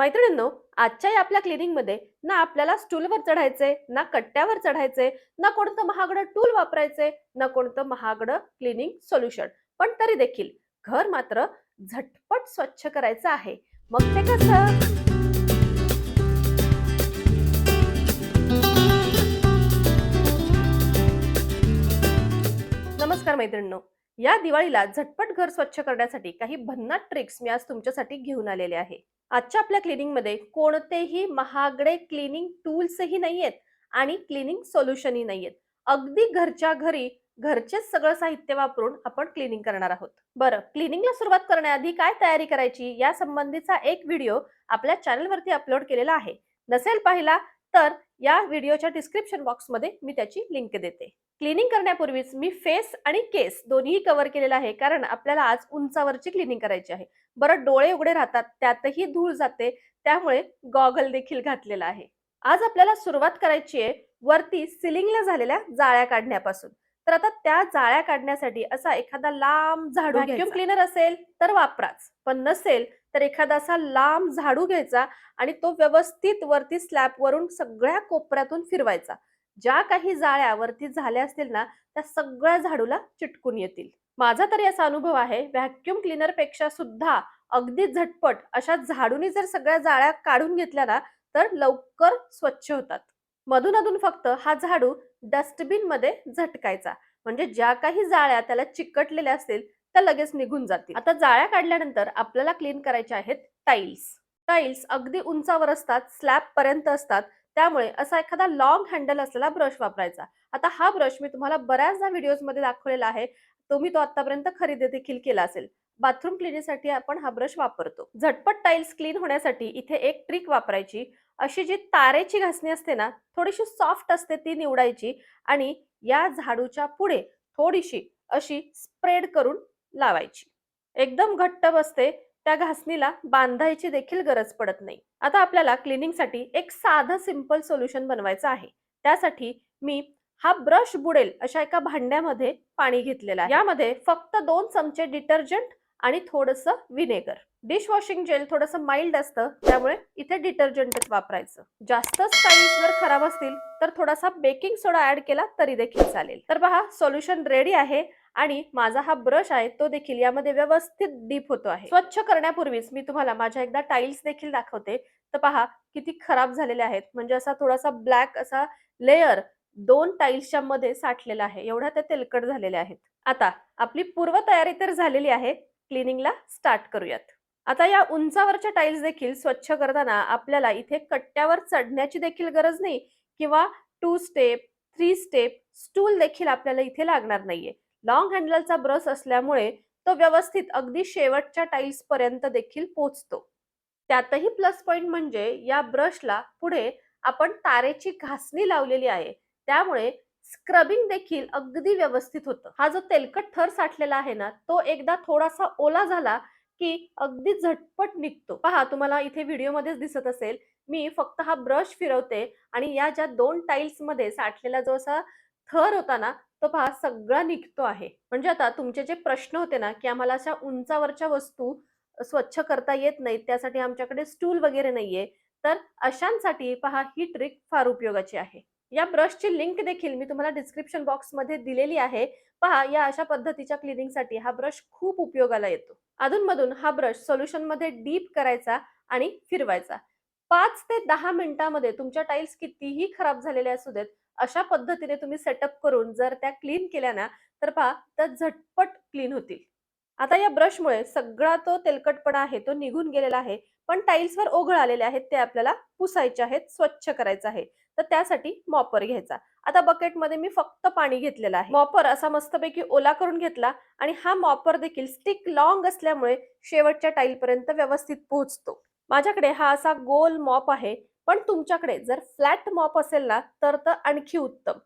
मैत्रिणींनो आजच्या या आपल्या क्लिनिंगमध्ये ना आपल्याला स्टूलवर चढायचे ना कट्ट्यावर चढायचे ना कोणतं महागडं टूल वापरायचे ना कोणतं महागडं क्लिनिंग सोल्युशन पण तरी देखील घर मात्र झटपट स्वच्छ करायचं आहे. मग ते कसं? नमस्कार मैत्रिणींनो. या दिवाळीला झटपट घर स्वच्छ करण्यासाठी काही भन्नाट ट्रिक्स मी आज तुमच्यासाठी घेऊन आलेले आहे. आजच्या आपल्या क्लिनिंगमध्ये कोणतेही महागडे क्लिनिंग टूल्सही नाहीयेत आणि क्लिनिंग सोल्युशनही नाहीयेत. अगदी घरच्या घरी घरचेच सगळं साहित्य वापरून आपण क्लिनिंग करणार आहोत. बरं क्लिनिंगला सुरुवात करण्याआधी काय तयारी करायची या संबंधीचा एक व्हिडिओ आपल्या चॅनलवरती अपलोड केलेला आहे. नसेल पाहिला तर या व्हिडिओच्या डिस्क्रिप्शन बॉक्समध्ये मी त्याची लिंक देते. क्लिनिंग करण्यापूर्वीच मी फेस आणि केस दोन्ही कव्हर केलेला आहे. कारण आपल्याला आज उंचावरची क्लिनिंग करायची आहे. बरं डोळे उघडे राहतात त्यातही धूळ जाते त्यामुळे गॉगल देखील घातलेला आहे. आज आपल्याला सुरुवात करायची आहे वरती सिलिंगला झालेल्या जाळ्या काढण्यापासून. तर आता त्या जाळ्या काढण्यासाठी असा एखादा लांब झाडू व्हॅक्युम क्लीनर असेल तर वापराच. पण नसेल तर एखादा असा लांब झाडू घ्यायचा आणि तो व्यवस्थित वरती स्लॅब वरून सगळ्या कोपऱ्यातून फिरवायचा. ज्या काही जाळ्या वरती झाल्या असतील ना त्या सगळ्या झाडूला चिटकून येतील. माझा तरी असा अनुभव आहे व्हॅक्युम क्लीनरपेक्षा सुद्धा अगदी झटपट अशा झाडूनी जर सगळ्या जाळ्या काढून घेतल्या ना तर लवकर स्वच्छ होतात. मधून अधून फक्त हा झाडू डस्टबिनमध्ये झटकायचा. म्हणजे ज्या काही जाळ्या त्याला चिकटलेल्या असतील त्या लगेच निघून जातील. आता जाळ्या काढल्यानंतर आपल्याला क्लीन करायच्या आहेत टाईल्स टाईल्स अगदी उंचावर असतात स्लॅब पर्यंत असतात त्यामुळे असा एखादा लॉंग हँडल असलेला ब्रश वापरायचा. आता हा ब्रश मी तुम्हाला बऱ्याचदा व्हिडिओजमध्ये दाखवलेला आहे. तुम्ही तो आतापर्यंत खरेदी देखील केला असेल. बाथरूम क्लिनिंगसाठी आपण हा ब्रश वापरतो. झटपट टाईल्स क्लीन होण्यासाठी इथे एक ट्रिक वापरायची. अशी जी तारेची घासणी असते ना थोडीशी सॉफ्ट असते ती निवडायची आणि या झाडूच्या पुढे थोडीशी अशी स्प्रेड करून लावायची. एकदम घट्ट बसते. त्या घासणीला बांधायची देखील गरज पडत नाही. आता आपल्याला क्लिनिंगसाठी एक साधं सिंपल सोल्युशन बनवायचं आहे. त्यासाठी मी हा ब्रश बुडेल अशा एका भांड्यामध्ये पाणी घेतलेलं आहे. यामध्ये फक्त दोन चमचे डिटर्जंट आणि थोडस विनेगर डिशवॉशिंग जेल थोडस माइल्ड असतं त्यामुळे इथे डिटर्जंटच वापरायचं. जास्तच टाईल्स जर खराब असतील तर थोडासा बेकिंग सोडा ऍड केला तरी देखील चालेल. तर पहा सोल्युशन रेडी आहे. आणि माझा हा ब्रश आहे तो देखील यामध्ये व्यवस्थित डीप होतो आहे. स्वच्छ करण्यापूर्वीच मी तुम्हाला माझ्या एकदा टाईल्स देखील दाखवते. तर पहा किती खराब झालेले आहेत. म्हणजे असा थोडासा ब्लॅक असा लेयर दोन टाईल्सच्या मध्ये साठलेला आहे. एवढ्या त्या तेलकट झालेल्या आहेत. आता आपली पूर्वतयारी तर झालेली आहे. क्लिनिंगला स्टार्ट करूयात. आता या उंचावरच्या टाईल्स देखील स्वच्छ करताना आपल्याला इथे कट्ट्यावर चढण्याची देखील गरज नाही किंवा two step three step stool देखील आपल्याला इथे लागणार नाहीये. लॉंग हँडलचा ब्रश असल्यामुळे तो व्यवस्थित अगदी शेवटच्या टाईल्स पर्यंत देखील पोचतो. त्यातही प्लस पॉइंट म्हणजे या ब्रशला पुढे आपण तारेची घासणी लावलेली आहे. त्यामुळे स्क्रबिंग देखील अगदी व्यवस्थित होतं. हा जो तेलकट थर साठलेला आहे ना तो एकदा थोडासा ओला झाला की अगदी झटपट निघतो. पहा तुम्हाला इथे व्हिडिओमध्येच दिसत असेल मी फक्त हा ब्रश फिरवते आणि या ज्या दोन टाईल्समध्ये साठलेला जो असा थर होता ना तो पहा सगळा निघतो आहे. म्हणजे आता तुमचे जे प्रश्न होते ना की आम्हाला अशा उंचावरच्या वस्तू स्वच्छ करता येत नाहीत त्यासाठी आमच्याकडे स्टूल वगैरे नाहीये तर अशांसाठी पहा ही ट्रिक फार उपयोगाची आहे. या ब्रशची लिंक देखील मी तुम्हाला डिस्क्रिप्शन बॉक्समध्ये दिलेली आहे. पहा या अशा पद्धतीच्या क्लिनिंगसाठी हा ब्रश खूप उपयोगाला येतो. अधूनमधून हा ब्रश सोल्युशनमध्ये डीप करायचा आणि फिरवायचा. पाच ते दहा मिनिटांमध्ये तुमच्या टाईल्स कितीही खराब झालेल्या असू देत अशा पद्धतीने तुम्ही सेटअप करून जर त्या क्लीन केल्या ना तर पहा त्या झटपट क्लीन होतील. आता या ब्रशमुळे सगळा तो तेलकटपणा आहे तो निघून गेलेला आहे पण टाईल्सवर ओघळ आलेले आहेत ते आपल्याला पुसायचे आहेत स्वच्छ करायचं आहे. तर त्यासाठी मॉपर घ्यायचा. आता बकेटमध्ये मी फक्त पाणी घेतलेलं आहे. मॉपर असा मस्तपैकी ओला करून घेतला आणि हा मॉपर देखील स्टिक लॉंग असल्यामुळे शेवटच्या टाईल पर्यंत व्यवस्थित पोहोचतो. माझ्याकडे हा असा गोल मॉप आहे पण तुमच्याकडे जर फ्लॅट मॉप असेल ना तर तर आणखी उत्तम.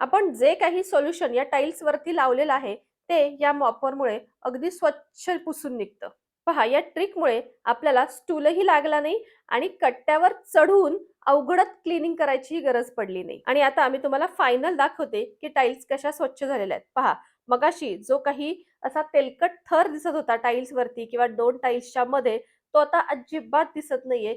आपण जे काही सोल्युशन या टाईल्स वरती लावलेलं आहे ते या मॉपरमुळे अगदी स्वच्छ पुसून निघतं. पहा या ट्रिकमुळे आपल्याला स्टूलही लागला नाही आणि कट्ट्यावर चढून अवघडत क्लिनिंग करायची गरज पडली नाही. आणि आता मी तुम्हाला फायनल दाखवते की टाईल्स कशा स्वच्छ झालेल्या आहेत. पहा मगाशी जो काही असा तेलकट थर दिसत होता टाईल्स वरती किंवा दोन टाईल्सच्या मध्ये तो आता अजिबात दिसत नाहीये.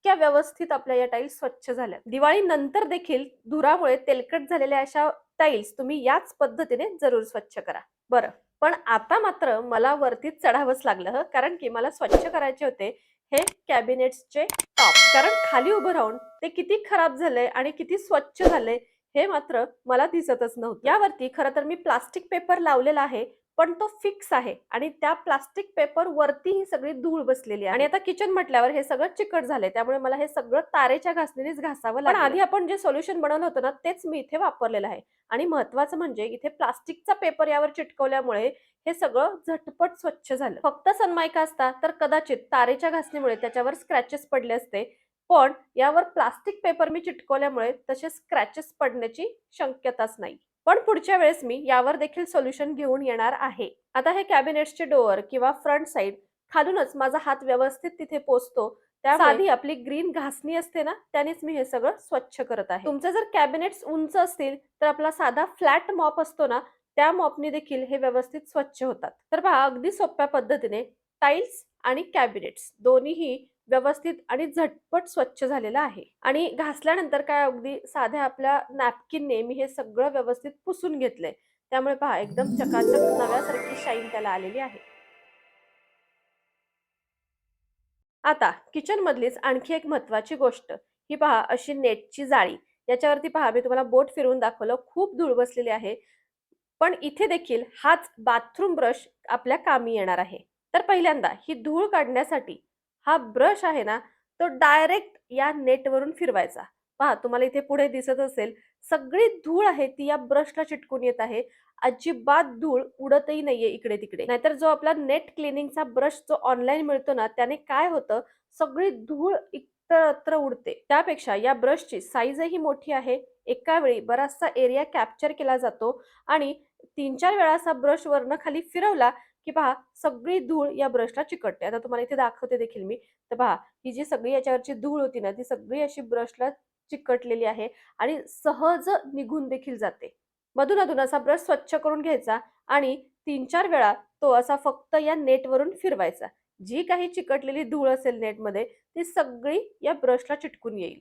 इतक्या व्यवस्थित आपल्या या टाईल्स स्वच्छ झाल्या. दिवाळी नंतर देखील धुरामुळे तेलकट झालेल्या अशा टाईल्स तुम्ही याच पद्धतीने जरूर स्वच्छ करा. बरं पण आता मात्र मला वरतीच चढावंच लागलं कारण की मला स्वच्छ करायचे होते हे कॅबिनेट्सचे टॉप कारण खाली उभं राहून ते किती खराब झालंय आणि किती स्वच्छ झाले हे मात्र मला दिसतच नव्हतं. यावरती खरं तर मी प्लास्टिक पेपर लावलेला आहे पण तो फिक्स आहे. आणि त्या प्लास्टिक पेपर वरती ही सगळी धूळ बसलेली आहे. आणि आता किचन म्हटल्यावर हे सगळं चिकट झालंय. त्यामुळे मला हे सगळं तारेच्या घासणीनेच घासावं पण आधी आपण जे सोल्युशन बनवलं होतं ना तेच मी इथे वापरलेलं आहे. आणि महत्वाचं म्हणजे इथे प्लास्टिकचा पेपर यावर चिटकवल्यामुळे हे सगळं झटपट स्वच्छ झालं. फक्त सनमायका असता तर कदाचित तारेच्या घासणीमुळे त्याच्यावर स्क्रॅचेस पडले असते. पण यावर प्लास्टिक पेपर मी चिटकवल्यामुळे तसे स्क्रॅचेस पडण्याची शक्यताच नाही. पण पुढच्या वेळेस मी यावर देखील सोल्युशन घेऊन येणार आहे. आता हे कॅबिनेट्सचे डोअर किंवा फ्रंट साइड खालूनच माझा हात व्यवस्थित तिथे पोचतो. त्या साधी आपली ग्रीन घासणी असते ना त्यानेच मी हे सगळं स्वच्छ करत आहे. तुमचे जर कॅबिनेट्स उंच असतील तर आपला साधा फ्लॅट मॉप असतो ना त्या मॉपने देखील हे व्यवस्थित स्वच्छ होतात. तर पहा अगदी सोप्या पद्धतीने टाईल्स आणि कॅबिनेट्स दोन्हीही व्यवस्थित आणि झटपट स्वच्छ झालेलं आहे. आणि घासल्यानंतर काय अगदी साध्या आपल्या नॅपकिनने मी हे सगळं व्यवस्थित पुसून घेतलंय. त्यामुळे पहा एकदम चकाचक नव्यासारखी शाईन त्याला आलेली आहे. आता किचन मधलीच आणखी एक महत्वाची गोष्ट. ही पहा अशी नेटची जाळी. याच्यावरती पहा मी तुम्हाला बोट फिरवून दाखवलं खूप धूळ बसलेली आहे. पण इथे देखील हाच बाथरूम ब्रश आपल्या कामी येणार आहे. तर पहिल्यांदा ही धूळ काढण्यासाठी हा ब्रश आहे ना तो डायरेक्ट या नेटवरून फिरवायचा. पहा तुम्हाला इथे पुढे दिसत असेल सगळी धूळ आहे ती या ब्रशला चिटकून येत आहे. अजिबात धूळ उडतही नाहीये इकडे तिकडे नाहीतर जो आपला नेट क्लिनिंगचा ब्रश जो ऑनलाईन मिळतो ना त्याने काय होतं सगळी धूळ इतरत्र उडते. त्यापेक्षा या ब्रशची साईजही मोठी आहे. एका वेळी बराचसा एरिया कॅप्चर केला जातो आणि तीन चार वेळा असा ब्रश वरनं खाली फिरवला की पहा सगळी धूळ या ब्रशला चिकटते. आता तुम्हाला इथे दाखवते देखील मी. तर पहा ही जी सगळी याच्यावरची धूळ होती ना ती सगळी अशी ब्रशला चिकटलेली आहे आणि सहज निघून देखील जाते. मधून अधून असा ब्रश स्वच्छ करून घ्यायचा आणि तीन चार वेळा तो असा फक्त या नेटवरून फिरवायचा. जी काही चिकटलेली धूळ असेल नेटमध्ये ती सगळी या ब्रशला चिटकून येईल.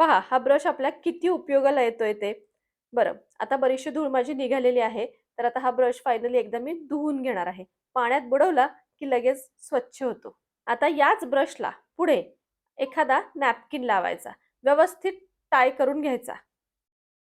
पहा हा ब्रश आपल्या किती उपयोगाला येतोय ते. बरं आता बरीचशी धूळ माझी निघालेली आहे. तर आता हा ब्रश फायनली एकदा मी धुवून घेणार आहे. पाण्यात बुडवला की लगेच स्वच्छ होतो. आता याच ब्रशला पुढे एखादा नॅपकिन लावायचा. व्यवस्थित टाय करून घ्यायचा.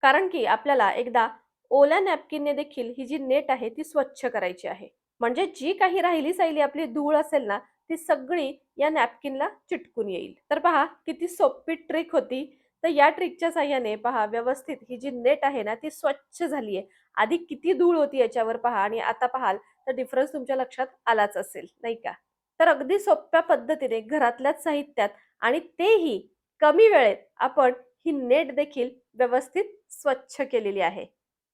कारण की आपल्याला एकदा ओल्या नॅपकिनने देखील ही जी नेट आहे ती स्वच्छ करायची आहे. म्हणजे जी काही राहिली साहिली आपली धूळ असेल ना ती सगळी या नॅपकिनला चिटकून येईल. तर पहा किती सोपी ट्रिक होती. तर या ट्रिकच्या साह्याने पहा व्यवस्थित ही जी नेट आहे ना ती स्वच्छ झाली आहे आधी किती धूळ होती याच्यावर पहा आणि आता पाहाल तर डिफरन्स तुमच्या लक्षात आलाच असेल नाही का? तर अगदी सोप्या पद्धतीने घरातल्याच साहित्यात आणि तेही कमी वेळेत आपण ही नेट देखील व्यवस्थित स्वच्छ केलेली आहे.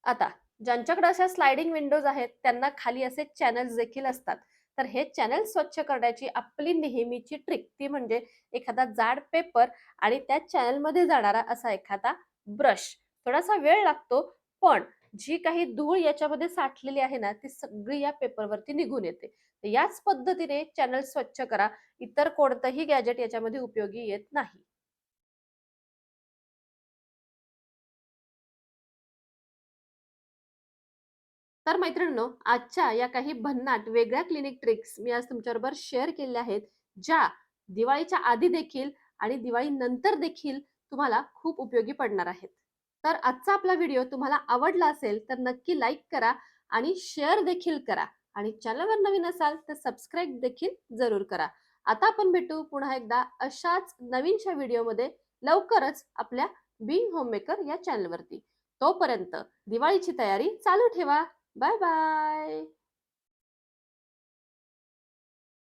आता ज्यांच्याकडे अशा स्लायडिंग विंडोज आहेत त्यांना खाली असे चॅनल्स देखील असतात. तर हे चॅनल स्वच्छ करण्याची आपली नेहमीची ट्रिक ती म्हणजे एखादा जाड पेपर आणि त्या चॅनलमध्ये जाणारा असा एखादा ब्रश थोडासा वेळ लागतो पण जी काही धूळ याच्यामध्ये साठलेली आहे ना ती सगळी या पेपरवरती निघून येते. याच पद्धतीने चॅनल स्वच्छ करा. इतर कोणतंही गॅजेट याच्यामध्ये उपयोगी येत नाही. तर मैत्रिणींनो आजच्या या काही भन्नाट वेगळ्या क्लिनिक ट्रिक्स मी आज तुमच्याबरोबर शेअर केल्या आहेत ज्या दिवाळीच्या आधी देखील आणि दिवाळी नंतर देखील तुम्हाला खूप उपयोगी पडणार आहेत. तर आजचा आपला व्हिडिओ तुम्हाला आवडला असेल तर नक्की लाईक करा आणि शेअर देखील करा. आणि चॅनलवर नवीन असाल तर सबस्क्राईब देखील जरूर करा. आता आपण भेटू पुन्हा एकदा अशाच नवीनशा व्हिडिओमध्ये लवकरच आपल्या बिंग होममेकर या चॅनलवरती. तोपर्यंत दिवाळीची तयारी चालू ठेवा. Bye bye.